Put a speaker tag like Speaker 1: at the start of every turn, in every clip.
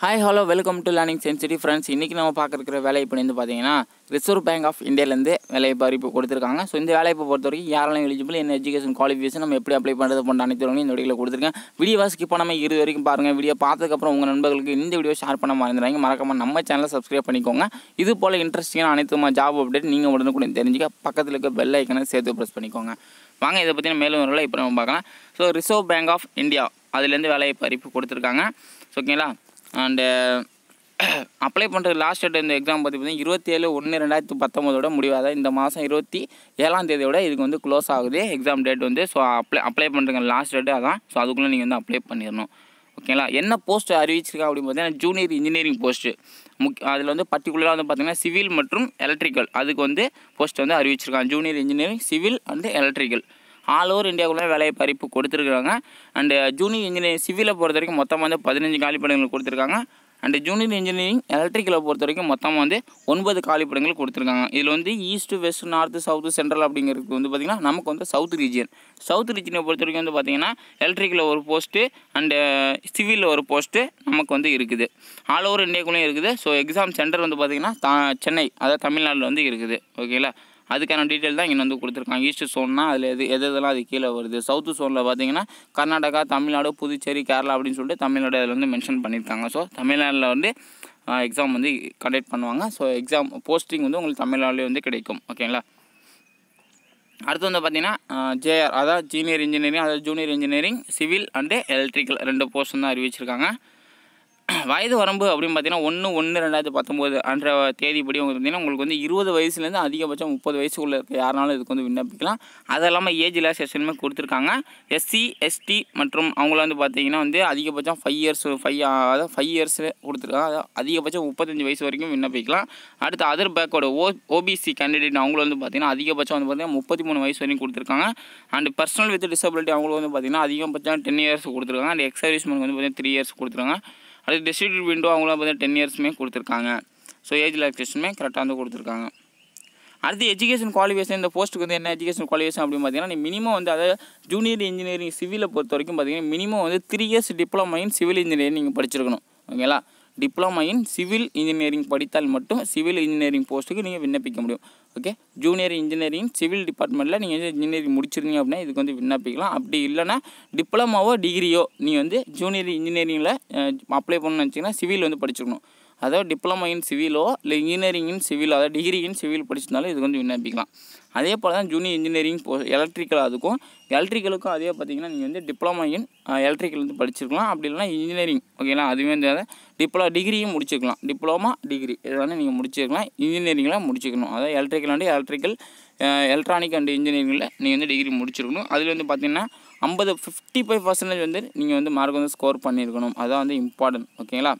Speaker 1: Hi hello welcome to learning சென்சிட்டி friends இன்றைக்கி நம்ம பார்க்குற வேலைவாய்ப்பு வந்து பார்த்தீங்கன்னா ரிசர்வ் பேங்க் ஆஃப் இந்தியாவிலேருந்து வேலைவாய்ப்பு அறிவிப்பு கொடுத்துருக்காங்க. ஸோ இந்த வேலைவாய்ப்பு பொறுத்த வரைக்கும் யாரெல்லாம் எலிஜிபிள் என்ன எஜுகேஷன் குவாலிஃபிகேஷன் நம்ம எப்படி அப்ளை பண்ணுறது போன்ற அனைத்து இந்த வீடியோவில் கொடுத்துருக்கேன். வீடியோ ஸ்கிப் பண்ணாமல் இரு வரைக்கும் பாருங்கள் வீடியோ பார்த்ததுக்கப்புறம் உங்கள் நண்பர்களுக்கு இந்த வீடியோ ஷேர் பண்ண மறந்துடுறாங்க மறக்காம நம்ம சேனலை சப்ஸ்கிரைப் பண்ணிக்கோங்க. இது போல் இன்ட்ரெஸ்டிங்கான அனைத்து ஜாப் அப்டேட் நீங்கள் உடனுக்குடன் தெரிஞ்சுக்க பக்கத்தில் இருக்க பெல் ஐக்கனை சேர்த்து ப்ரெஸ் பண்ணிக்கோங்க. வாங்க இதை பற்றின மேலும் வரல இப்போ நம்ம பார்க்கலாம். So reserve bank of India அதுலேருந்து வேலைவாய்ப்பு அறிவிப்பு கொடுத்துருக்காங்க. ஸோ ஓகேங்களா அண்டு அப்ளை பண்ணுறது லாஸ்ட் டேட் இந்த எக்ஸாம் பற்றி பார்த்தீங்கன்னா இருபத்தி ஏழு ஒன்று ரெண்டாயிரத்தி பத்தொம்போதோட முடிவாத இந்த மாதம் இருபத்தி ஏழாம் தேதியோட இதுக்கு வந்து க்ளோஸ் ஆகுது எக்ஸாம் டேட் வந்து. ஸோ அப்ளை அப்ளை பண்ணுறங்க லாஸ்ட் டேட்டு அதான். ஸோ அதுக்குள்ளே நீங்கள் வந்து அப்ளை பண்ணிடணும். ஓகேங்களா என்ன போஸ்ட் அறிவிச்சிருக்கா அப்படின்னு பார்த்தீங்கன்னா ஜூனியர் இன்ஜினியரிங் போஸ்ட்டு முக் அதில் வந்து பர்டிகுலராக வந்து பார்த்தீங்கன்னா சிவில் மற்றும் எலக்ட்ரிக்கல் அதுக்கு வந்து போஸ்ட் வந்து அறிவிச்சிருக்காங்க. Junior engineering civil and electrical all over இந்தியாவுக்குள்ளே வேலையை பறிப்பு கொடுத்துருக்காங்க அண்டு ஜூனியர் இன்ஜினியரிங் சிவிலை பொறுத்த வரைக்கும் மொத்தம் வந்து பதினஞ்சு காலிப்படங்கள் கொடுத்துருக்காங்க. அண்டு ஜூனியர் இன்ஜினியரிங் எலக்ட்ரிக்கலை பொறுத்த வரைக்கும் மொத்தமாக வந்து ஒன்பது காலிப்படங்கள் கொடுத்துருக்காங்க. இதில் வந்து east west north south central அப்படிங்கிறது வந்து பார்த்திங்கன்னா நமக்கு வந்து சவுத் ரீஜியன் சவுத் ரீஜியனை பொறுத்த வரைக்கும் வந்து பார்த்திங்கன்னா எலக்ட்ரிக்கில் ஒரு போஸ்ட்டு அண்டு சிவிலில் ஒரு போஸ்ட்டு நமக்கு வந்து இருக்குது. ஆல் ஓவர் இந்தியாக்குள்ளேயும் இருக்குது. ஸோ எக்ஸாம் சென்டர் வந்து பார்த்திங்கன்னா தா சென்னை அதாவது தமிழ்நாட்டில் வந்து இருக்குது. ஓகேங்களா அதுக்கான டீட்டெயில் தான் இங்கே வந்து கொடுத்துருக்காங்க. ஈஸ்ட் சோன்னா அதில் எது எது எதெல்லாம் அது கீழே வருது? சவுத்து சோனில் பார்த்தீங்கன்னா கர்நாடகா தமிழ்நாடு புதுச்சேரி கேரளா அப்படின்னு சொல்லிட்டு தமிழ்நாடு அதில் வந்து மென்ஷன் பண்ணியிருக்காங்க. ஸோ தமிழ்நாட்டில் வந்து எக்ஸாம் வந்து கண்டக்ட் பண்ணுவாங்க. ஸோ எக்ஸாம் போஸ்டிங் வந்து உங்களுக்கு தமிழ்நாட்டிலே வந்து கிடைக்கும். ஓகேங்களா அடுத்து வந்து பார்த்தீங்கன்னா ஜேஆர் அதாவது ஜீனியர் இன்ஜினியரிங் அதாவது junior engineering civil and electrical ரெண்டு போஸ்டன் தான் அறிவிச்சிருக்காங்க. வயது வரம்பு அப்படின்னு பார்த்தீங்கன்னா ஒன்று ஒன்று ரெண்டாயிரத்தி பத்தொம்போது அன்ற தேதிப்படி உங்களுக்கு பார்த்தீங்கன்னா உங்களுக்கு வந்து இருபது வயசுலேருந்து அதிகபட்சம் முப்பது வயசுக்குள்ளே இருக்க யாருனாலும் இதுக்கு வந்து விண்ணப்பிக்கலாம். அது இல்லாமல் ஏஜ் ரிலாக்ஸேஷனுமே கொடுத்துருக்காங்க. எஸ்சி எஸ்டி மற்றும் அவங்கள வந்து பார்த்தீங்கன்னா வந்து அதிகபட்சம் ஃபைவ் இயர்ஸ் ஃபைவ் அதாவது ஃபைவ் இயர்ஸ் கொடுத்துருக்காங்க. அதாவது அதிகபட்சம் முப்பத்தஞ்சு வயசு வரைக்கும் விண்ணப்பிக்கலாம். அடுத்து அதர் பேக்கோட ஓ ஓபிசி கேண்டிடேட் அவங்கள வந்து பார்த்தீங்கன்னா அதிகபட்சம் வந்து பார்த்தீங்கன்னா முப்பத்தி மூணு வயசு வரைக்கும் கொடுத்துருக்காங்க. அண்ட் பர்சனல் வித் டிசபிலிட்டி அவங்களுக்கு வந்து பார்த்தீங்கன்னா அதிகபட்சம் டென் இயர்ஸ் கொடுத்துருக்காங்க. அண்ட் எக்ஸ் சர்வீஸ்மேன் வந்து பார்த்தீங்கன்னா த்ரீ இயர்ஸ் கொடுத்துருக்காங்க. அதே டிஸ்ட்ரிபியூட் விண்டோ அவங்களும் பார்த்தீங்கன்னா டென் இயர்ஸுமே கொடுத்துருக்காங்க. ஸோ ஏஜ் ரிலாக்ஸேஷனுமே கரெக்டாக வந்து கொடுத்துருக்காங்க. அடுத்து எஜுகேஷன் குவாலிஃபிகேஷன் இந்த போஸ்ட்டுக்கு வந்து என்ன எஜுகேஷன் குவாலிஃபிகேஷன் அப்படின்னு பார்த்தீங்கன்னா நீ மினிமம் வந்து அதாவது ஜூனியர் இன்ஜினியரிங் சிவிலை பொறுத்த வரைக்கும் பார்த்தீங்கன்னா மினிமம் வந்து three years diploma in civil engineering நீங்கள் படிச்சிருக்கணும். ஓகேங்களா டிப்ளமா இன் சிவில் இன்ஜினியரிங் படித்தால் மட்டும் சிவில் இன்ஜினியரிங் போஸ்ட்டுக்கு நீங்கள் விண்ணப்பிக்க முடியும். ஓகே ஜூனியர் இன்ஜினியரிங் சிவில் டிபார்ட்மெண்ட்டில் நீங்கள் வந்து இன்ஜினியரிங் முடிச்சிருந்தீங்க அப்படின்னா இதுக்கு வந்து விண்ணப்பிக்கலாம். அப்படி இல்லைனா டிப்ளமாவோ டிகிரியோ நீ வந்து ஜூனியர் இன்ஜினியரிங்கில் அப்ளை பண்ணணும்னு நினச்சிங்கன்னா சிவில் வந்து படிச்சிருக்கணும். அதாவது டிப்ளமா இன் சிவிலோ இல்லை இன்ஜினியரிங் இன் சிவில் அதாவது டிகிரி இன் சிவில் படிச்சிருந்தாலும் இது வந்து விண்ணப்பிக்கலாம். அதே போல் தான் ஜூனியர் இன்ஜினியரிங் போ எலக்ட்ரிக்கல் அதுக்கும் எலக்ட்ரிக்கலுக்கும் அதே பார்த்தீங்கன்னா நீங்கள் வந்து டிப்ளமா இன் எலக்ட்ரிக்கல் வந்து படிச்சிருக்கலாம். அப்படி இல்லைனா இன்ஜினியரிங் ஓகேங்களா அதுவே வந்து டிப்ளோ டிகிரியும் முடிச்சிருக்கலாம் டிப்ளமா டிகிரி இது வந்து நீங்கள் முடிச்சிருக்கலாம் இன்ஜினியரிங்கில் முடிச்சிக்கணும். அதாவது எலக்ட்ரிக்கல் வந்து எலக்ட்ரிக்கல் எலக்ட்ரானிக் அண்ட் இன்ஜினியரிங்கில் நீங்கள் வந்து டிகிரி முடிச்சிருக்கணும். அதில் வந்து பார்த்தீங்கன்னா ஐம்பது ஃபிஃப்டி ஃபைவ் பர்சன்டேஜ் வந்து நீங்கள் வந்து மார்க் வந்து ஸ்கோர் பண்ணியிருக்கணும் அதான் வந்து இம்பார்ட்டன்ட் ஓகேங்களா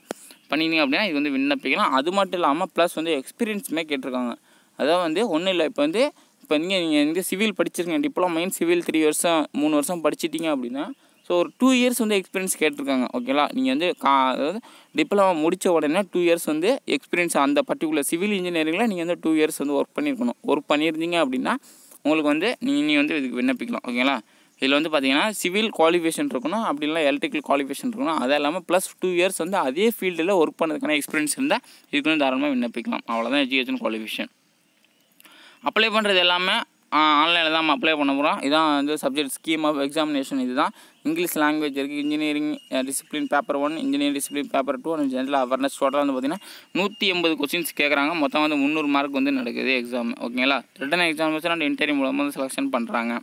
Speaker 1: பண்ணிங்க அப்படின்னா இது வந்து விண்ணப்பிக்கலாம். அது மட்டும் இல்லாமல் ப்ளஸ் வந்து எக்ஸ்பீரியன்ஸுமே கேட்டிருக்காங்க. அதான் வந்து ஒன்றும் இல்லை. இப்போ வந்து இப்போ நீங்கள் நீங்கள் இங்கே சிவில் படிச்சிருக்கீங்க. டிப்ளமோ இன் சிவில் த்ரீ வருஷம் மூணு வருஷம் படிச்சிட்டிங்க அப்படின்னா ஸோ ஒரு டூ இயர்ஸ் வந்து எக்ஸ்பீரியன்ஸ் கேட்டிருக்காங்க. ஓகேங்களா நீங்கள் வந்து கா அதாவது டிப்ளமோ முடித்த உடனே டூ இயர்ஸ் வந்து எக்ஸ்பீரியன்ஸ் அந்த பர்டிகுலர் சிவில் இன்ஜினியரிங்கில் நீங்கள் வந்து டூ இயர்ஸ் வந்து ஒர்க் பண்ணியிருக்கணும் ஒர்க் பண்ணியிருந்தீங்க அப்படின்னா உங்களுக்கு வந்து நீங்கள் வந்து இதுக்கு விண்ணப்பிக்கலாம். ஓகேங்களா இதில் வந்து பார்த்தீங்கன்னா சிவில் குவாலிஃபிகேஷன் இருக்கணும் அப்படி இல்லை எலக்ட்ரிக்கல் குவாலிஃபிகேஷன் இருக்கணும். அது இல்லாமல் ப்ளஸ் டூ இயர்ஸ் வந்து அதே ஃபீல்டில் ஒர்க் பண்ணதுக்கான எக்ஸ்பீரியன்ஸ் இருந்தால் இதுக்கு வந்து தாராளமாக விண்ணப்பிக்கலாம். அவ்வளோதான் எஜுகேஷன் குவாலிஃபிகேஷன் அப்ளை பண்ணுறது எல்லாமே ஆன்லைனில் தான் நம்ம அப்ளை பண்ண போகிறோம் இதான் வந்து சப்ஜெக்ட் ஸ்கீம் ஆஃப் எக்ஸாமினேஷன் இதுதான். இங்கிலீஷ் லாங்குவேஜ் இருக்குது engineering discipline paper one engineering discipline paper two and general awareness டோட்டலாக வந்து பார்த்திங்கன்னா நூற்றி எண்பது கொஸ்டின்ஸ் கேட்குறாங்க. மொத்தம் வந்து முந்நூறு மார்க் வந்து நடக்குது எக்ஸாம் ஓகேங்களா ரிட்டன் எக்ஸாமினேஷன் அண்ட் இன்டர்வியூ மூலமாக வந்து செலெக்ஷன் பண்ணுறாங்க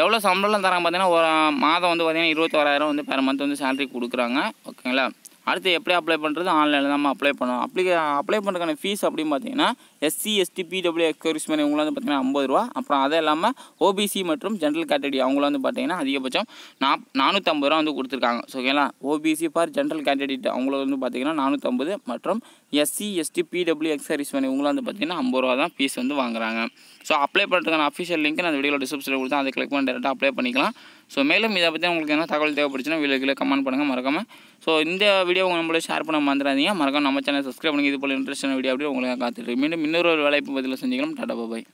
Speaker 1: எவ்வளோ சம்பளம் தராங்க பார்த்தீங்கன்னா ஒரு மாதம் வந்து பார்த்திங்கன்னா இருபத்தோராயிரம் வந்து பெர் மந்த் வந்து சேலரி கொடுக்குறாங்க. ஓகேங்களா அடுத்து எப்படி அப்ளை பண்ணுறது ஆன்லைனில் தான் நம்ம அப்ளை பண்ணுவோம் அப்ளை அப்ளை பண்ணுறதுக்கான ஃபீஸ் அப்படின்னு பார்த்தீங்கன்னா எஸ்சி எஸ்டி பிடபிள்யூ எக்ஸ்கரிஸ்மெண்ட் இவங்களாம் வந்து பார்த்திங்கன்னா ஐம்பது ரூபா. அப்புறம் அது இல்லாமல் ஓபிசி மற்றும் ஜென்ரல் கேட்டகரி அவங்களாம் வந்து பார்த்திங்கன்னா அதிகபட்சம் நாப் நானூற்றம்பது ரூபா வந்து கொடுத்துருக்காங்க. ஸோ ஓகேங்களா ஓபிசி ஃபார் ஜென்ரல் கேட்டகரி அவங்கள வந்து பார்த்திங்கன்னா நானூற்றம்பது மற்றும் எஸ்சி எஸ்டி பிடபிள்யூ பண்ணி இவங்களாம் வந்து பார்த்திங்கன்னா ஐம்பது ரூபா தான் ஃபீஸ் வந்து வாங்குறாங்க. ஸோ அப்ளை பண்ணுறதுக்கான அஃபிஷியல் லிங்க் நான் வீடியோ டிஸ்கிரிப்ஷனில் கொடுத்தா அதை கிளிக் பண்ணி டேரெக்டாக அப்ளை பண்ணிக்கலாம். ஸோ மேலும் இதை பற்றி உங்களுக்கு என்ன தகவல் தேவைப்படுச்சுன்னா வீடியோ கமெண்ட் பண்ணுங்கள் மறக்காமல் ஸோ இந்த வீடியோ உங்கள் நம்மளே ஷேர் பண்ண மறந்துடாதீங்க. மறக்காம நம்ம சேனல் சப்ஸ்கிரைப் பண்ணுங்கள் இது போல் இன்ட்ரெஸ்டான வீடியோ அப்படி உங்களுக்கு காத்துட்டு மீண்டும் இன்னொரு வேலைப்பு பதில் செஞ்சுக்கலாம் டாடா பாய்